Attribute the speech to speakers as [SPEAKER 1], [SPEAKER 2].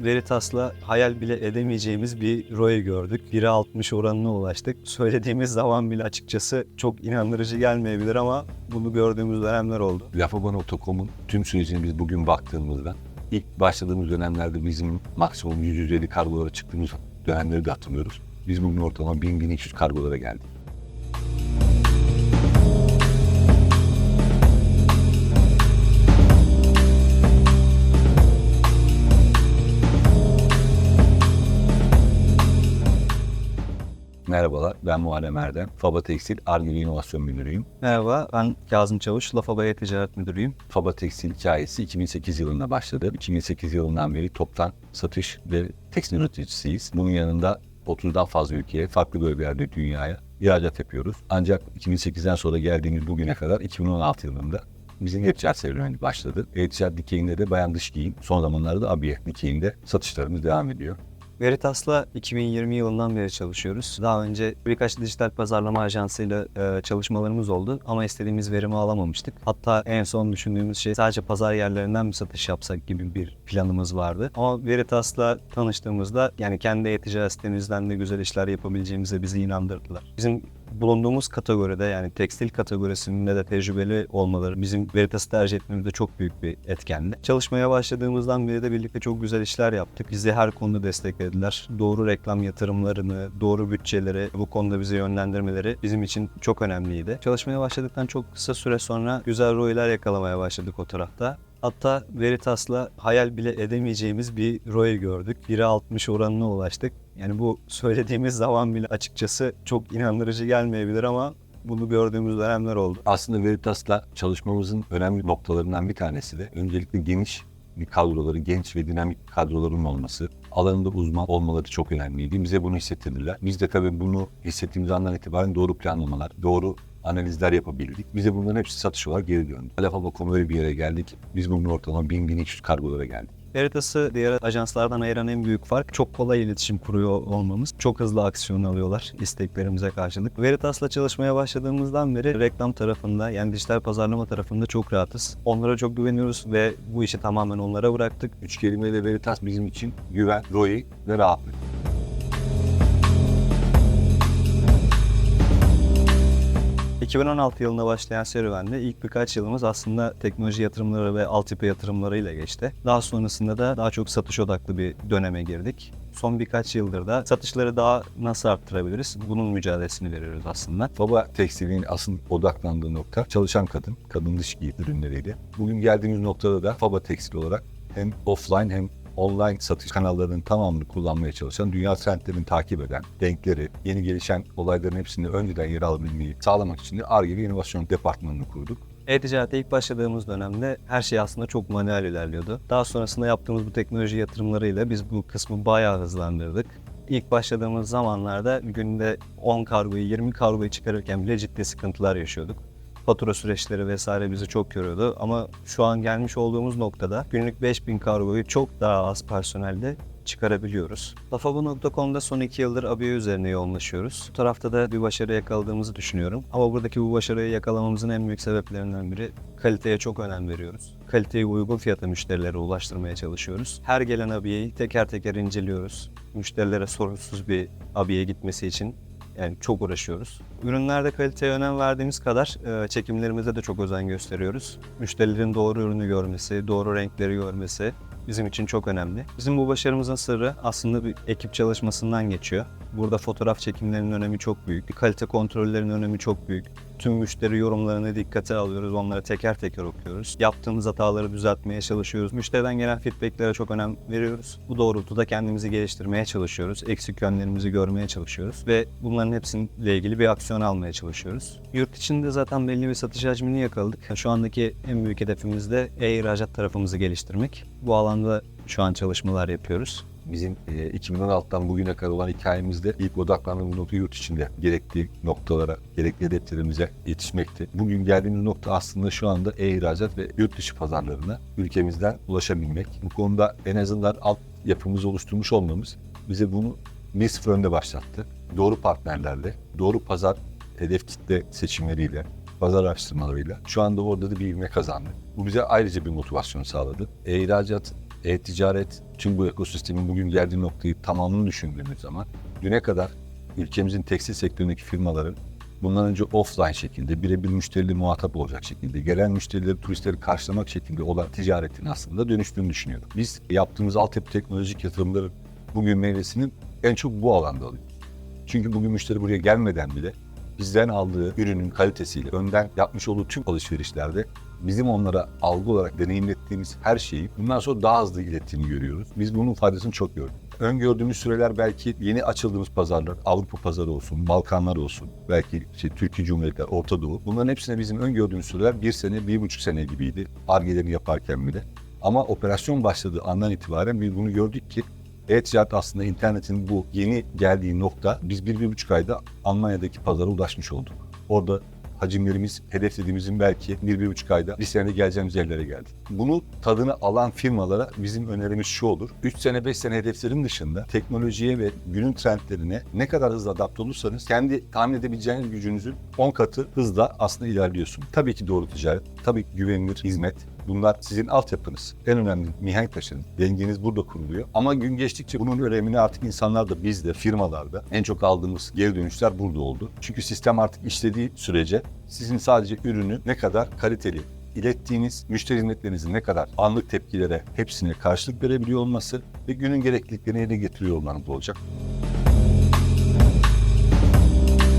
[SPEAKER 1] Veritas'la hayal bile edemeyeceğimiz bir ROI gördük. 1'e 60 oranına ulaştık. Söylediğimiz zaman bile açıkçası çok inandırıcı gelmeyebilir ama bunu gördüğümüz dönemler oldu.
[SPEAKER 2] Lafaba.com'un tüm sürecine biz bugün baktığımızda ilk başladığımız dönemlerde bizim maksimum 150 kargolara çıktığımız dönemleri de hatırlıyoruz. Biz bugün ortalama 1000-1200 kargolara geldik. Merhabalar, ben Muharrem Erdem. Faba Tekstil Arge İnovasyon Müdürüyüm.
[SPEAKER 1] Merhaba, ben Kazım Çavuş, Lafabaya Ticaret Müdürüyüm.
[SPEAKER 2] Faba Tekstil hikayesi 2008 yılında başladı. 2008 yılından beri toptan satış ve tekstil üreticisiyiz. Bunun yanında 30'dan fazla ülkeye, farklı bölgelerde dünyaya ihracat yapıyoruz. Ancak 2008'den sonra geldiğimiz bugüne kadar 2016 yılında bizim e-ticaret serüveni başladı. E-ticaret dikeyinde de bayan dış giyim, son zamanlarda da abiye dikeyinde satışlarımız devam ediyor.
[SPEAKER 1] Veritas'la 2020 yılından beri çalışıyoruz. Daha önce birkaç dijital pazarlama ajansıyla e, çalışmalarımız oldu ama istediğimiz verimi alamamıştık. Hatta en son düşündüğümüz şey sadece pazar yerlerinden mi satış yapsak gibi bir planımız vardı. Ama Veritas'la tanıştığımızda yani kendi e-ticaret sitemizden de güzel işler yapabileceğimize bizi inandırdılar. Bizim bulunduğumuz kategoride yani tekstil kategorisinde de tecrübeli olmaları bizim Veritas'ı tercih etmemizde çok büyük bir etkendi. Çalışmaya başladığımızdan beri de birlikte çok güzel işler yaptık. Bizi her konuda desteklediler. Doğru reklam yatırımlarını, doğru bütçeleri bu konuda bizi yönlendirmeleri bizim için çok önemliydi. Çalışmaya başladıktan çok kısa süre sonra güzel ROI'ler yakalamaya başladık o tarafta. Hatta Veritas'la hayal bile edemeyeceğimiz bir ROI gördük. 1'e 60 oranına ulaştık. Yani bu söylediğimiz zaman bile açıkçası çok inandırıcı gelmeyebilir ama bunu gördüğümüz dönemler oldu.
[SPEAKER 2] Aslında Veritas'la çalışmamızın önemli noktalarından bir tanesi de öncelikle geniş bir kadroları, genç ve dinamik kadroların olması, alanında uzman olmaları çok önemliydi. Bize bunu hissettirdiler. Biz de tabii bunu hissettiğimiz andan itibaren doğru planlamalar, doğru analizler yapabildik. Bize bunların hepsi satış olarak geri döndü. Alafaba.com öyle bir yere geldik. Biz bugün ortalama 1000-1200 kargolara geldik.
[SPEAKER 1] Veritas'ı diğer ajanslardan ayıran en büyük fark çok kolay iletişim kuruyor olmamız. Çok hızlı aksiyon alıyorlar isteklerimize karşılık. Veritas'la çalışmaya başladığımızdan beri reklam tarafında yani dijital pazarlama tarafında çok rahatız. Onlara çok güveniyoruz ve bu işi tamamen onlara bıraktık.
[SPEAKER 2] Üç kelimeyle Veritas bizim için güven, ROI ve rahatlık.
[SPEAKER 1] 2016 yılında başlayan serüvende ilk birkaç yılımız aslında teknoloji yatırımları ve altyapı yatırımlarıyla geçti. Daha sonrasında da daha çok satış odaklı bir döneme girdik. Son birkaç yıldır da satışları daha nasıl arttırabiliriz? Bunun mücadelesini veriyoruz aslında.
[SPEAKER 2] Faba Tekstil'in asıl odaklandığı nokta çalışan kadın, kadın dış giyim ürünleriydi. Bugün geldiğimiz noktada da Faba Tekstil olarak hem offline hem online satış kanallarının tamamını kullanmaya çalışan, dünya trendlerini takip eden, renkleri, yeni gelişen olayların hepsinde önceden yer alabilmeyi sağlamak için de ARGE ve İnovasyon Departmanı'nı kurduk.
[SPEAKER 1] E-ticarete ilk başladığımız dönemde her şey aslında çok manuel ilerliyordu. Daha sonrasında yaptığımız bu teknoloji yatırımlarıyla biz bu kısmı bayağı hızlandırdık. İlk başladığımız zamanlarda günde 10 kargoyu, 20 kargoyu çıkarırken bile ciddi sıkıntılar yaşıyorduk. Fatura süreçleri vesaire bizi çok yoruyordu ama şu an gelmiş olduğumuz noktada günlük 5000 kargoyu çok daha az personelde çıkarabiliyoruz. Lafabo.com'da son iki yıldır abiye üzerine yoğunlaşıyoruz. Bu tarafta da bir başarı yakaladığımızı düşünüyorum. Ama buradaki bu başarıyı yakalamamızın en büyük sebeplerinden biri kaliteye çok önem veriyoruz. Kaliteyi uygun fiyata müşterilere ulaştırmaya çalışıyoruz. Her gelen abiyeyi teker teker inceliyoruz. Müşterilere sorunsuz bir abiye gitmesi için yani çok uğraşıyoruz. Ürünlerde kaliteye önem verdiğimiz kadar e, çekimlerimize de çok özen gösteriyoruz. Müşterilerin doğru ürünü görmesi, doğru renkleri görmesi bizim için çok önemli. Bizim bu başarımızın sırrı aslında bir ekip çalışmasından geçiyor. Burada fotoğraf çekimlerinin önemi çok büyük. Kalite kontrollerinin önemi çok büyük. Tüm müşteri yorumlarını dikkate alıyoruz. Onları teker teker okuyoruz. Yaptığımız hataları düzeltmeye çalışıyoruz. Müşteriden gelen feedbacklere çok önem veriyoruz. Bu doğrultuda kendimizi geliştirmeye çalışıyoruz. Eksik yönlerimizi görmeye çalışıyoruz. Ve bunların hepsiyle ilgili bir aksiyon almaya çalışıyoruz. Yurt içinde zaten belli bir satış hacmini yakaladık. Şu andaki en büyük hedefimiz de e-ihracat tarafımızı geliştirmek. Bu alanda şu an çalışmalar yapıyoruz.
[SPEAKER 2] Bizim e, 2016'dan bugüne kadar olan hikayemizde ilk odaklandığımız nokta yurt içinde gerekli noktalara, gerekli hedeflerimize yetişmekti. Bugün geldiğimiz nokta aslında şu anda e-ihracat ve yurt dışı pazarlarına ülkemizden ulaşabilmek. Bu konuda en azından alt yapımızı oluşturmuş olmamız bize bunu bir sıfır önde başlattı. Doğru partnerlerle, doğru pazar hedef kitle seçimleriyle, pazar araştırmalarıyla şu anda orada da bir ivme kazandı. Bu bize ayrıca bir motivasyon sağladı. E-ihracat e-ticaret, tüm bu ekosistemin bugün geldiği noktayı tamamını düşündüğümüz zaman düne kadar ülkemizin tekstil sektöründeki firmaların bundan önce offline şekilde birebir müşteriyle muhatap olacak şekilde gelen müşterileri, turistleri karşılamak şekilde olan ticaretin aslında dönüştüğünü düşünüyorum. Biz yaptığımız altyapı teknolojik yatırımların bugün meyvesinin en çok bu alanda alıyoruz. Çünkü bugün müşteri buraya gelmeden bile bizden aldığı ürünün kalitesiyle önden yapmış olduğu tüm alışverişlerde bizim onlara algı olarak deneyimlettiğimiz her şeyi bundan sonra daha hızlı ilettiğini görüyoruz. Biz bunun faydasını çok gördük. Öngördüğümüz süreler belki yeni açıldığımız pazarlar, Avrupa pazarı olsun, Balkanlar olsun, belki şey, Türkiye Cumhuriyetler, Orta Doğu. Bunların hepsine bizim öngördüğümüz süreler bir sene, bir buçuk sene gibiydi. Argelerini yaparken bile. Ama operasyon başladığı andan itibaren biz bunu gördük ki e-ticaret aslında internetin bu yeni geldiği nokta biz bir, bir buçuk ayda Almanya'daki pazara ulaşmış olduk. Orada hacimlerimiz hedeflediğimizin belki bir, bir buçuk ayda bir senede geleceğimiz yerlere geldi. Bunu tadını alan firmalara bizim önerimiz şu olur. 3 sene 5 sene hedeflerin dışında teknolojiye ve günün trendlerine ne kadar hızlı adapte olursanız kendi tahmin edebileceğiniz gücünüzün 10 katı hızla aslında ilerliyorsun. Tabii ki doğru ticaret, tabii ki güvenilir hizmet, Bunlar sizin altyapınız. En önemli mihenk taşınız. Dengeniz burada kuruluyor. Ama gün geçtikçe bunun önemini artık insanlar da biz de firmalarda en çok aldığımız geri dönüşler burada oldu. Çünkü sistem artık işlediği sürece sizin sadece ürünü ne kadar kaliteli ilettiğiniz müşteri hizmetlerinizin ne kadar anlık tepkilere hepsine karşılık verebiliyor olması ve günün gerekliliklerini yerine getiriyor olmanız olacak.